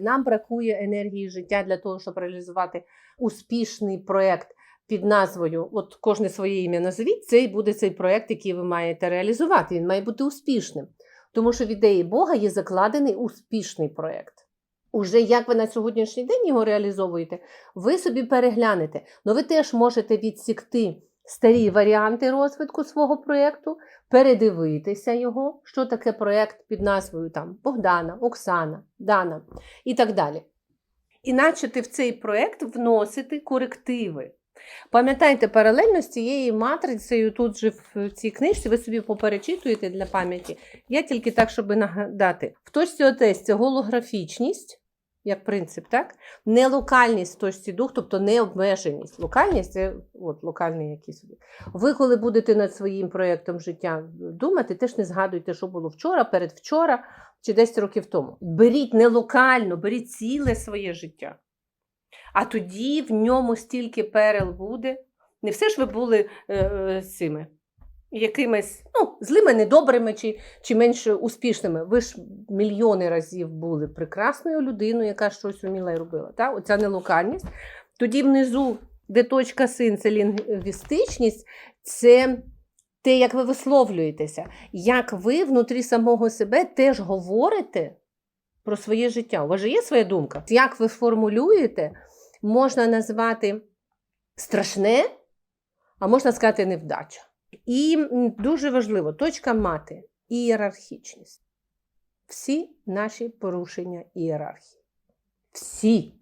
Нам бракує енергії життя для того, щоб реалізувати успішний проєкт під назвою, от кожне своє ім'я назвіть, це і буде цей проєкт, який ви маєте реалізувати. Він має бути успішним. Тому що в ідеї Бога є закладений успішний проєкт. Уже як ви на сьогоднішній день його реалізовуєте, ви собі переглянете. Ну ви теж можете відсікти старі варіанти розвитку свого проєкту, передивитися його, що таке проєкт під назвою там Богдана, Оксана, Дана і так далі. І начати в цей проєкт вносити корективи. Пам'ятайте, паралельно з цією матрицею, тут же в цій книжці, ви собі поперечитуєте для пам'яті. Я тільки так, щоб нагадати. В точці ОТС це голографічність, як принцип, так? Не локальність в точці дух, тобто не обмеженість. Локальність це от, локальний якийсь. Ви, коли будете над своїм проєктом життя думати, теж не згадуйте, що було вчора, передвчора чи 10 років тому. Беріть не локально, беріть ціле своє життя. А тоді в ньому стільки перел буде. Не все ж ви були е, е, цими якимись ну, злими, недобрими чи, чи менш успішними. Ви ж мільйони разів були прекрасною людиною, яка щось уміла і робила. Та? Оця нелокальність. Тоді внизу, де точка син, це лінгвістичність, це те, як ви висловлюєтеся, як ви внутрі самого себе теж говорите про своє життя. У вас же є своя думка. Як ви формулюєте, можна назвати страшне, а можна сказати невдача. І дуже важливо, точка мати ієрархічність. Всі наші порушення ієрархії. Всі.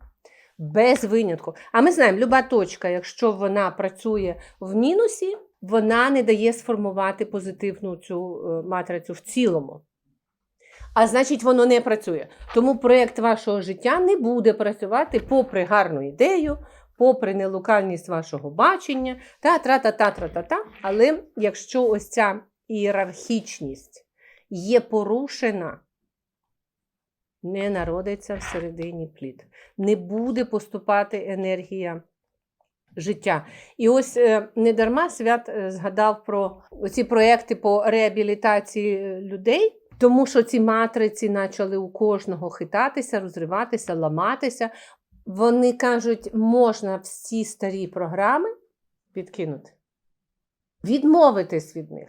Без винятку. А ми знаємо, люба точка, якщо вона працює в мінусі, вона не дає сформувати позитивну цю е, матрицю в цілому. А значить, воно не працює. Тому проєкт вашого життя не буде працювати попри гарну ідею, попри нелокальність вашого бачення, та тра та та тра та та Але якщо ось ця ієрархічність є порушена, не народиться всередині плід. Не буде поступати енергія життя. І ось е, недарма свят е, згадав про ці проекти по реабілітації е, людей. Тому що ці матриці почали у кожного хитатися, розриватися, ламатися. Вони кажуть, можна всі старі програми підкинути, відмовитись від них.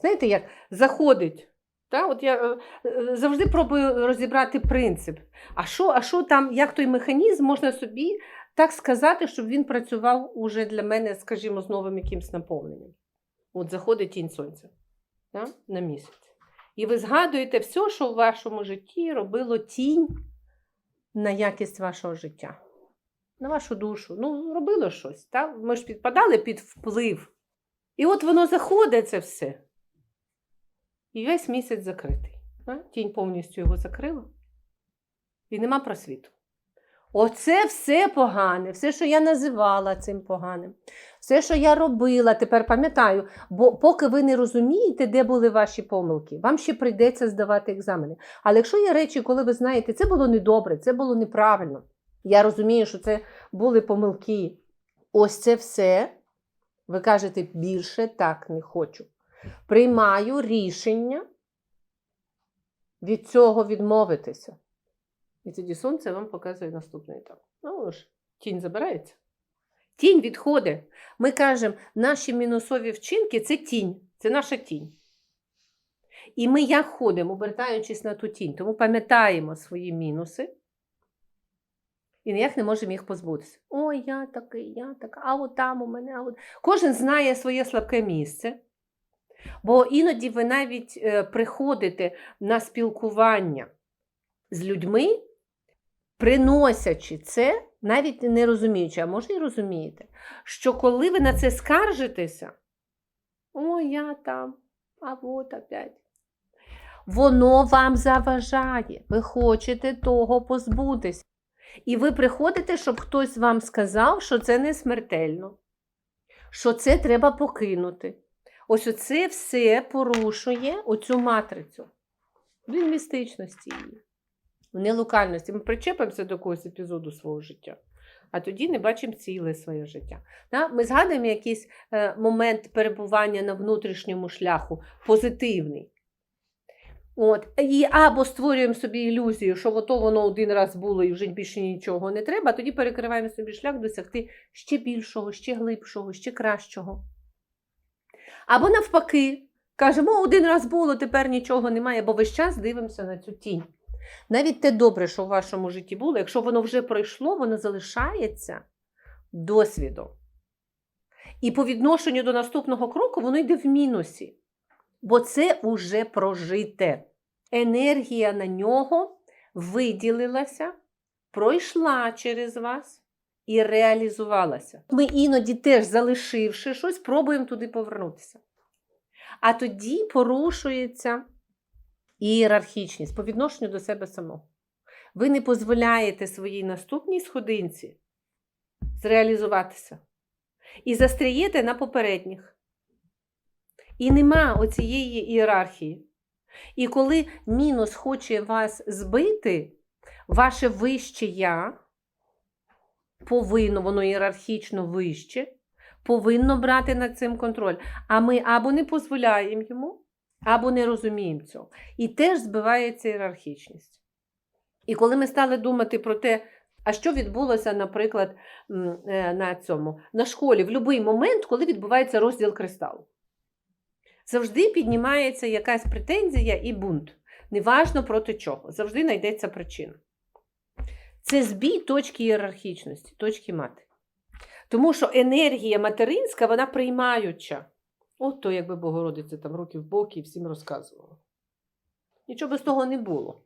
Знаєте, як заходить. Та? От я е, е, завжди пробую розібрати принцип. А що, а що там, як той механізм можна собі так сказати, щоб він працював уже для мене, скажімо, з новим якимось наповненням. От заходить тінь сонця та? на місяць. І ви згадуєте все, що в вашому житті робило тінь на якість вашого життя, на вашу душу. Ну, робило щось. Так? Ми ж підпадали під вплив. І от воно заходить це все. І весь місяць закритий. Тінь повністю його закрила. І нема просвіту. Оце все погане, все, що я називала цим поганим, все, що я робила, тепер пам'ятаю, бо поки ви не розумієте, де були ваші помилки, вам ще прийдеться здавати екзамени. Але якщо є речі, коли ви знаєте, це було недобре, це було неправильно, я розумію, що це були помилки. Ось це все, ви кажете, більше так не хочу. Приймаю рішення від цього відмовитися. І тоді сонце вам показує наступний етап. Ну ж, тінь забирається. Тінь відходить. Ми кажемо, наші мінусові вчинки це тінь, це наша тінь. І ми як ходимо, обертаючись на ту тінь, тому пам'ятаємо свої мінуси і ніяк не можемо їх позбутися. Ой, я такий, я така, а от там у мене, а от. Кожен знає своє слабке місце. Бо іноді ви навіть е, приходите на спілкування з людьми, приносячи це, навіть не розуміючи, а може і розумієте, що коли ви на це скаржитеся, о, я там, а от опять. Воно вам заважає, ви хочете того позбутися. І ви приходите, щоб хтось вам сказав, що це не смертельно, що це треба покинути. Ось оце все порушує оцю матрицю в лінгвістичності її в нелокальності. Ми причепимося до когось епізоду свого життя, а тоді не бачимо ціле своє життя. Ми згадуємо якийсь е, момент перебування на внутрішньому шляху, позитивний. От, і або створюємо собі ілюзію, що ото воно один раз було і вже більше нічого не треба, а тоді перекриваємо собі шлях досягти ще більшого, ще глибшого, ще кращого. Або навпаки, кажемо, один раз було, тепер нічого немає, бо весь час дивимося на цю тінь. Навіть те добре, що в вашому житті було, якщо воно вже пройшло, воно залишається досвідом. І по відношенню до наступного кроку воно йде в мінусі. Бо це уже прожите. Енергія на нього виділилася, пройшла через вас і реалізувалася. Ми іноді теж, залишивши щось, пробуємо туди повернутися. А тоді порушується ієрархічність по відношенню до себе самого. Ви не дозволяєте своїй наступній сходинці зреалізуватися. І застряєте на попередніх. І нема оцієї ієрархії. І коли мінус хоче вас збити, ваше вище я повинно, воно ієрархічно вище, повинно брати над цим контроль. А ми або не дозволяємо йому, або не розуміємо цього. І теж збивається ієрархічність. І коли ми стали думати про те, а що відбулося, наприклад, е, на цьому, на школі в будь-який момент, коли відбувається розділ кристалу. Завжди піднімається якась претензія і бунт. Неважно проти чого. Завжди знайдеться причина. Це збій точки ієрархічності, точки мати. Тому що енергія материнська, вона приймаюча. От то, якби Богородиця там руки в боки і всім розказувала. Нічого без того не було.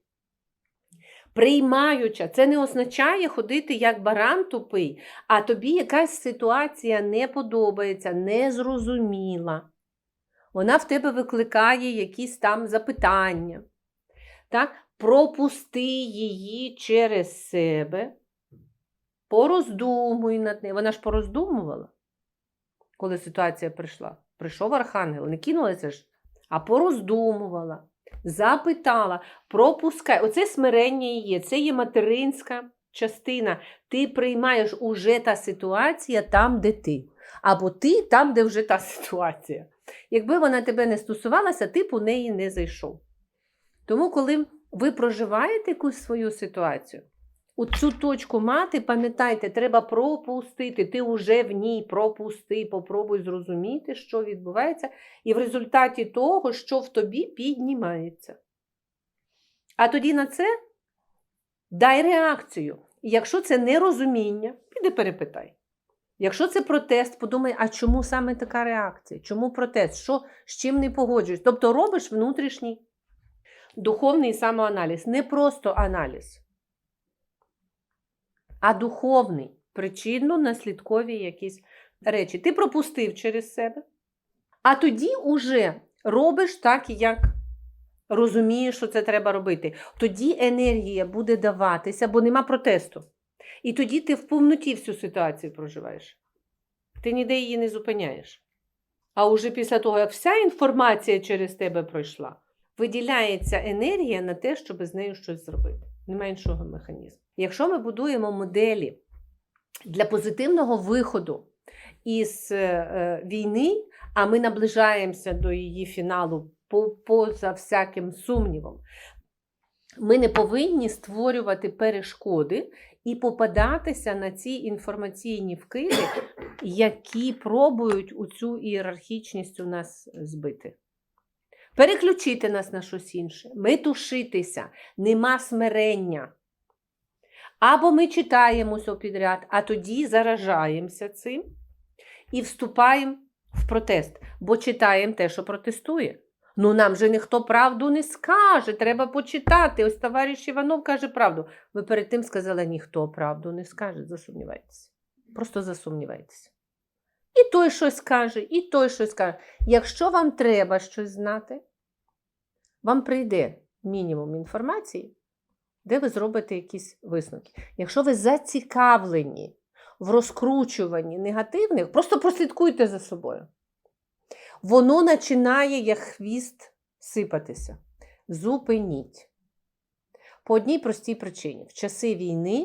Приймаюча, це не означає ходити як баран тупий, а тобі якась ситуація не подобається, незрозуміла. Вона в тебе викликає якісь там запитання. Так? Пропусти її через себе, пороздумуй над нею. Вона ж пороздумувала, коли ситуація прийшла. Прийшов архангел, не кинулася ж, а пороздумувала, запитала, пропускай. Оце смирення і є, це є материнська частина. Ти приймаєш уже та ситуація там, де ти. Або ти там, де вже та ситуація. Якби вона тебе не стосувалася, ти б у неї не зайшов. Тому, коли ви проживаєте якусь свою ситуацію, у цю точку мати, пам'ятайте, треба пропустити. Ти вже в ній пропусти, попробуй зрозуміти, що відбувається, і в результаті того, що в тобі піднімається. А тоді на це дай реакцію. І якщо це нерозуміння, піди перепитай. Якщо це протест, подумай, а чому саме така реакція? Чому протест? Що, З чим не погоджуєш? Тобто робиш внутрішній духовний самоаналіз. Не просто аналіз, а духовний, причинно-наслідкові якісь речі. Ти пропустив через себе, а тоді уже робиш так, як розумієш, що це треба робити. Тоді енергія буде даватися, бо нема протесту. І тоді ти в повноті всю ситуацію проживаєш. Ти ніде її не зупиняєш. А уже після того, як вся інформація через тебе пройшла, виділяється енергія на те, щоб з нею щось зробити. Немає іншого механізму. Якщо ми будуємо моделі для позитивного виходу із е, війни, а ми наближаємося до її фіналу поза всяким сумнівом, ми не повинні створювати перешкоди і попадатися на ці інформаційні вкиди, які пробують у цю ієрархічність у нас збити. Переключити нас на щось інше, метушитися, нема смирення. Або ми читаємо все підряд, а тоді заражаємося цим і вступаємо в протест, бо читаємо те, що протестує. Ну, нам же ніхто правду не скаже, треба почитати. Ось товариш Іванов каже правду. Ви перед тим сказали, ніхто правду не скаже. Засумнівайтеся. Просто засумнівайтеся. І той щось каже, і той щось каже. Якщо вам треба щось знати, вам прийде мінімум інформації, де ви зробите якісь висновки. Якщо ви зацікавлені в розкручуванні негативних, просто прослідкуйте за собою. Воно починає, як хвіст, сипатися. Зупиніть. По одній простій причині: в часи війни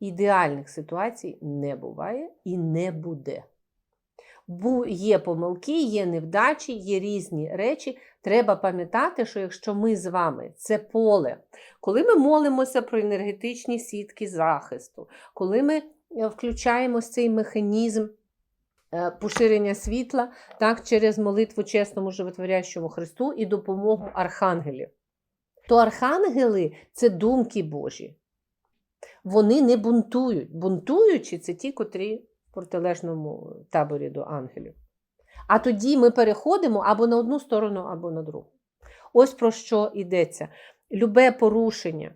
ідеальних ситуацій не буває і не буде. Є помилки, є невдачі, є різні речі. Треба пам'ятати, що якщо ми з вами це поле, коли ми молимося про енергетичні сітки захисту, коли ми е, включаємо цей механізм е, поширення світла так, через молитву чесному животворящому Христу і допомогу архангелів, то архангели це думки Божі. Вони не бунтують. Бунтуючі це ті, котрі протилежному таборі до ангелів. А тоді ми переходимо або на одну сторону, або на другу. Ось про що йдеться. Любе порушення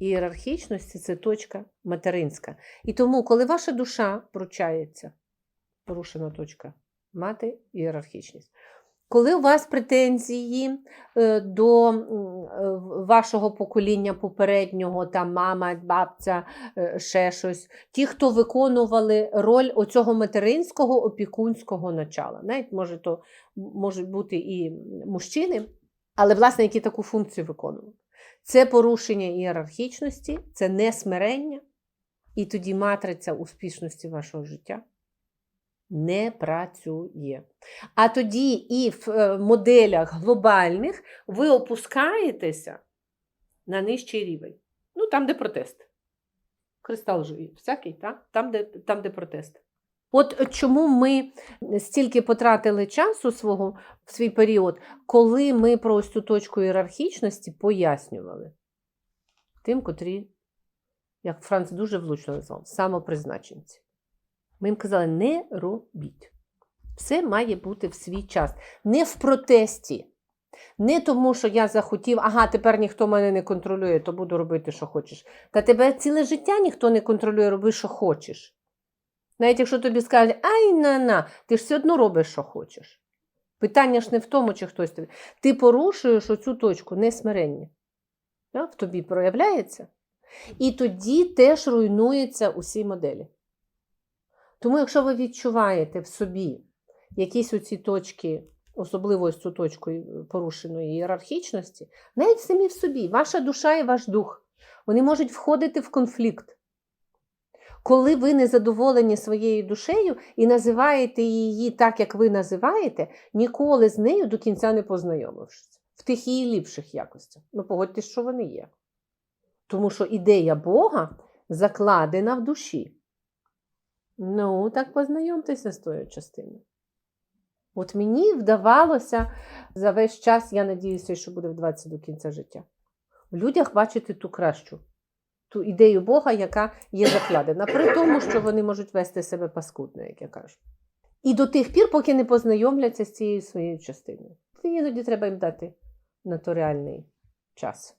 ієрархічності це точка материнська. І тому, коли ваша душа пручається, порушена точка мати ієрархічність. Коли у вас претензії е, до е, вашого покоління попереднього, там мама, бабця, е, ще щось, ті, хто виконували роль оцього материнського опікунського начала. Навіть може, то можуть бути і мужчини, але, власне, які таку функцію виконували. Це порушення ієрархічності, це несмирення, і тоді матриця успішності вашого життя не працює. А тоді і в е, моделях глобальних ви опускаєтеся на нижчий рівень. Ну, там, де протест. Кристал живий, всякий, так? Там, де, там, де протест. От чому ми стільки потратили часу свого в свій період, коли ми про ось цю точку ієрархічності пояснювали тим, котрі, як Франц дуже влучно назвав, самопризначенці. Ми їм казали, не робіть. Все має бути в свій час. Не в протесті. Не тому, що я захотів, ага, тепер ніхто мене не контролює, то буду робити, що хочеш. Та тебе ціле життя ніхто не контролює, роби, що хочеш. Навіть якщо тобі скажуть, ай на на, ти ж все одно робиш, що хочеш. Питання ж не в тому, чи хтось тобі. Ти порушуєш оцю точку несмирення. В тобі проявляється. І тоді теж руйнуються усі моделі. Тому, якщо ви відчуваєте в собі якісь оці точки, особливо ось цю точку порушеної ієрархічності, навіть самі в собі, ваша душа і ваш дух, вони можуть входити в конфлікт. Коли ви не задоволені своєю душею і називаєте її так, як ви називаєте, ніколи з нею до кінця не познайомившись. В тих її ліпших якостях. Ну, погодьтесь, що вони є. Тому що ідея Бога закладена в душі. Ну, так познайомтеся з тою частиною. От мені вдавалося за весь час, я надіюся, що буде вдаватися до кінця життя. В людях бачити ту кращу, ту ідею Бога, яка є закладена, при тому, що вони можуть вести себе паскудно, як я кажу. І до тих пір, поки не познайомляться з цією своєю частиною. Іноді треба їм дати на то реальний час.